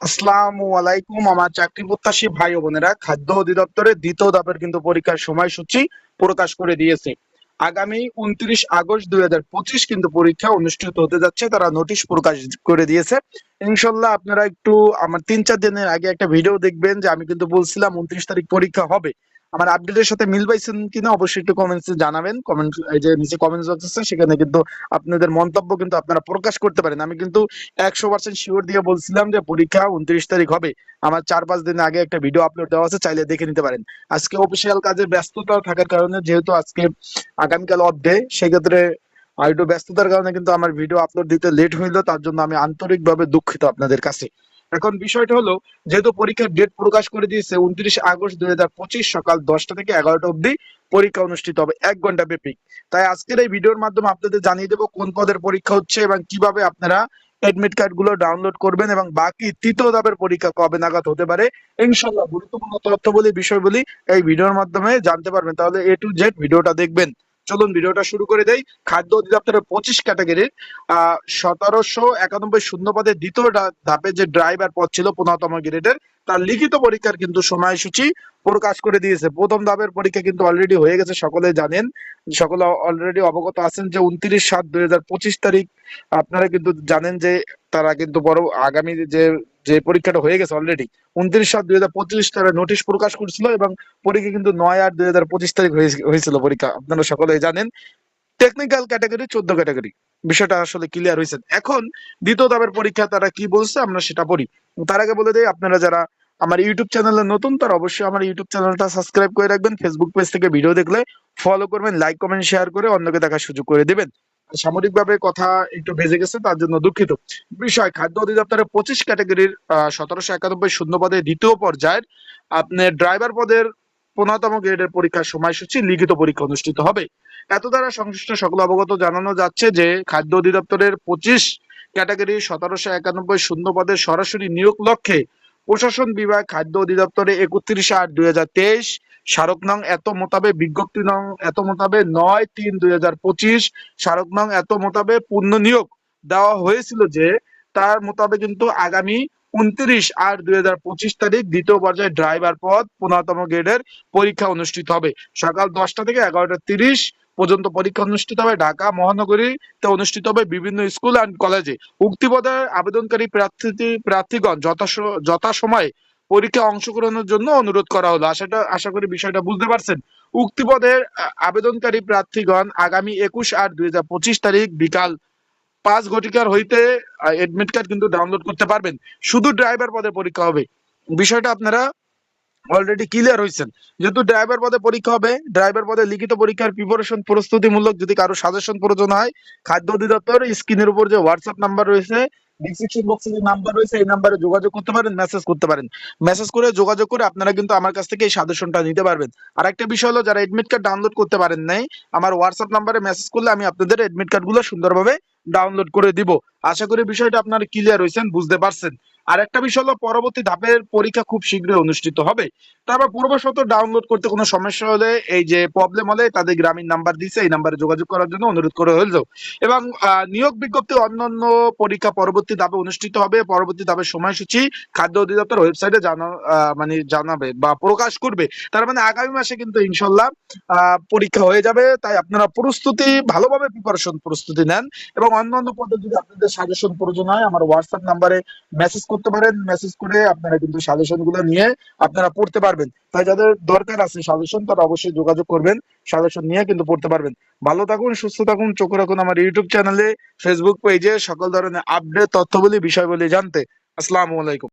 আসসালামু আলাইকুম। আমার চাকরি প্রত্যাশী ভাই বোনেরা, খাদ্য অধিদপ্তরের দ্বিতীয় ধাপের কিন্তু পরীক্ষার সময়সূচি প্রকাশ করে দিয়েছে। আগামী উনত্রিশ আগস্ট দুই হাজার পঁচিশ কিন্তু পরীক্ষা অনুষ্ঠিত হতে যাচ্ছে, তারা নোটিশ প্রকাশ করে দিয়েছে। ইনশাল্লাহ আপনারা একটু আমার তিন চার দিনের আগে একটা ভিডিও দেখবেন যে আমি কিন্তু বলছিলাম উনত্রিশ তারিখ পরীক্ষা হবে। আমার আপডেটের সাথে মিল পাইছেন কিনা অবশ্যই একটু কমেন্টসে জানাবেন। কমেন্ট এই যে নিচে কমেন্টস বক্স আছে, সেখানে কিন্তু আপনাদের মন্তব্য কিন্তু আপনারা প্রকাশ করতে পারেন। আমি কিন্তু একশো পার্সেন্ট শিওর দিয়ে বলছিলাম যে পরীক্ষা উনত্রিশ তারিখ হবে। আমার চার পাঁচ দিন আগে একটা ভিডিও আপলোড দেওয়া আছে, চাইলে দেখে নিতে পারেন। আজকে অফিসিয়াল কাজে ব্যস্ততা থাকার কারণে, যেহেতু আজকে আগামীকাল অফ ডে সেক্ষেত্রে আর একটু ব্যস্ততার কারণে কিন্তু আমার ভিডিও আপলোড দিতে লেট হইল। তার জন্য আমি আন্তরিকভাবে দুঃখিত আপনাদের কাছে। এখন বিষয়টা হলো, যেহেতু পরীক্ষার ডেট প্রকাশ করে দিয়েছে উনত্রিশ আগস্ট দুই সকাল দশটা থেকে এগারোটা অবধি পরীক্ষা অনুষ্ঠিত হবে, এক ঘণ্টা ব্যাপী। তাই আজকের এই ভিডিওর মাধ্যমে আপনাদের জানিয়ে দেবো কোন পদের পরীক্ষা হচ্ছে এবং কীভাবে আপনারা এডমিট কার্ডগুলো ডাউনলোড করবেন এবং বাকি তৃতীয় ধাপের পরীক্ষা কবে নাগাদ হতে পারে। ইনশাল্লাহ গুরুত্বপূর্ণ তথ্য বলি বিষয় বলি এই ভিডিওর মাধ্যমে জানতে পারবেন। তাহলে এ টু জেড ভিডিওটা দেখবেন। চলুন ভিডিওটা শুরু করে দেই। খাদ্য অধিদপ্তরের পঁচিশ ক্যাটাগরির সতেরোশো একানব্বই শূন্য দ্বিতীয় ধাপে যে ড্রাইভার পদ ছিল পনেরোতম গ্রেডের, তার লিখিত পরীক্ষার কিন্তু সময়সূচি প্রকাশ করে দিয়েছে। প্রথম ধাপের পরীক্ষা কিন্তু অলরেডি হয়ে গেছে, সকলে জানেন, সকলে অলরেডি অবগত আছেন যে উনত্রিশ সাত দুই তারিখ, আপনারা কিন্তু জানেন যে তারা কিন্তু বড় আগামী যে যে পরীক্ষাটা হয়ে গেছে অলরেডি উনত্রিশ সাত দুই হাজার পঁচিশ তারা নোটিশ প্রকাশ করেছিল এবং পরীক্ষা কিন্তু নয় আট দুই হাজার পঁচিশ তারিখ হয়েছিল পরীক্ষা, আপনারা সকলেই জানেন। টেকনিক্যাল ক্যাটাগরি চোদ্দ ক্যাটাগরি বিষয়টা আসলে ক্লিয়ার হয়েছে। এখন দ্বিতীয় ধাপের পরীক্ষা তারা কি বলছে আমরা সেটা পড়ি। তার আগে বলে দেয় আপনারা যারা আমার ইউটিউব চ্যানেলে নতুন, তারা অবশ্যই আমার ইউটিউব চ্যানেলটা সাবস্ক্রাইব করে রাখবেন। ফেসবুক পেজ থেকে ভিডিও দেখলে ফলো করবেন লাইক কমেন্ট শেয়ার করে অন্যকে দেখার সুযোগ করে দিবেন। সামরিকভাবে কথা একটু ভেজে গেছে, তার জন্য দুঃখিত। বিষয়, খাদ্য অধিদপ্তরের পঁচিশ ক্যাটাগরির সতেরোশো একানব্বই শূন্য পদে দ্বিতীয় পর্যায়ের আপনার ড্রাইভার পদের পনেরোতম গ্রেডের পরীক্ষার সময়সূচি লিখিত পরীক্ষা অনুষ্ঠিত হবে। এত দ্বারা সংশ্লিষ্ট সকল অবগত জানানো যাচ্ছে যে, খাদ্য অধিদপ্তরের পঁচিশ ক্যাটাগরি সতেরোশো একানব্বই শূন্য পদের সরাসরি নিয়োগ লক্ষ্যে প্রশাসন বিভাগ খাদ্য অধিদপ্তরে একত্রিশ আট দুই হাজার তেইশ, স্মারক নং এত মোতাবেক বিজ্ঞপ্তি নং এত মোতাবেক নয় তিন দুই হাজার পঁচিশ, স্মারক নং এত মোতাবেক পূর্ণ নিয়োগ দেওয়া হয়েছিল যে, তার মোতাবেক কিন্তু আগামী উনত্রিশ আট দুই হাজার পঁচিশ তারিখ দ্বিতীয় পর্যায়ে ড্রাইভার পদ পনেরোতম গ্রেডের পরীক্ষা অনুষ্ঠিত হবে। সকাল দশটা থেকে এগারোটা তিরিশ পর্যন্ত পরীক্ষা অনুষ্ঠিত হবে। ঢাকা মহানগরীতে অনুষ্ঠিত হবে বিভিন্ন স্কুল অ্যান্ড কলেজে উক্তি পদে আবেদনকারী প্রার্থী প্রার্থীগণ যথাস- যথাসময়ে পরীক্ষায় অংশগ্রহণের জন্য অনুরোধ করা হলো। আশাটা আশা করি বিষয়টা বুঝতে পারছেন। উক্তি পদের আবেদনকারী প্রার্থীগণ আগামী একুশ আট দুই হাজার পঁচিশ তারিখ বিকাল পাঁচ ঘটিকার হইতে এডমিট কার্ড কিন্তু ডাউনলোড করতে পারবেন। শুধু ড্রাইভার পদের পরীক্ষা হবে। বিষয়টা আপনারা অলরেডি ক্লিয়ার হয়েছেন যেহেতু ড্রাইভার পদে পরীক্ষা হবে ড্রাইভার পদে লিখিত পরীক্ষার প্রিপারেশন প্রস্তুতিমূলক যদি কারও সাজেশন প্রয়োজন হয়, খাদ্য অধিদপ্তর স্ক্রিনের উপর যে হোয়াটসঅ্যাপ নাম্বার রয়েছে ডিসক্রিপশন বক্সে যে নাম্বার রয়েছে, এই নাম্বারে যোগাযোগ করতে পারেন মেসেজ করতে পারেন। মেসেজ করে যোগাযোগ করে আপনারা কিন্তু আমার কাছ থেকে এই সাজেশনটা নিতে পারবেন। আর একটা বিষয় হলো, যারা এডমিট কার্ড ডাউনলোড করতে পারেন নাই, আমার হোয়াটসঅ্যাপ নাম্বারে মেসেজ করলে আমি আপনাদের এডমিট কার্ডগুলো সুন্দরভাবে ডাউনলোড করে দিব। আশা করি বিষয়টা আপনারা ক্লিয়ার হয়েছেন, বুঝতে পারছেন। আর একটা বিষয় হলো, পরবর্তী ধাপের পরীক্ষা খুব শীঘ্রই অনুষ্ঠিত হবে। তারপর পূর্বশত ডাউনলোড করতে কোনো সমস্যা হলে এই যে প্রবলেম হলে তাদের গ্রামীণ নাম্বার দিছে, এই নাম্বারে যোগাযোগ করার জন্য অনুরোধ করে হইল এবং নিয়োগ বিজ্ঞপ্তি অন্যান্য পরীক্ষা পরবর্তী ধাপে অনুষ্ঠিত হবে, পরবর্তী ধাপের সময়সূচি খাদ্য অধিদপ্তর ওয়েবসাইটে জানা মানে জানাবে বা প্রকাশ করবে। তার মানে আগামী মাসে কিন্তু ইনশাল্লাহ পরীক্ষা হয়ে যাবে। তাই আপনারা প্রস্তুতি, ভালোভাবে প্রিপারেশন প্রস্তুতি নেন এবং অন্যান্য পদ্ধতি যদি আপনাদের সাজেশন প্রয়োজন হয়, আমার হোয়াটসঅ্যাপ নাম্বারে মেসেজ করতে পারেন। মেসেজ করে আপনারা কিন্তু সাজেশনগুলো নিয়ে আপনারা পড়তে পারবেন। তাই যাদের দরকার আছে সাজেশন তারা অবশ্যই যোগাযোগ করবেন। সাজেশন নিয়ে কিন্তু পড়তে পারবেন। ভালো থাকুন, সুস্থ থাকুন, চোখ রাখুন আমার ইউটিউব চ্যানেলে ফেসবুক পেজে সকল ধরনের আপডেট তথ্যগুলি বিষয়গুলি জানতে। আসসালামু আলাইকুম।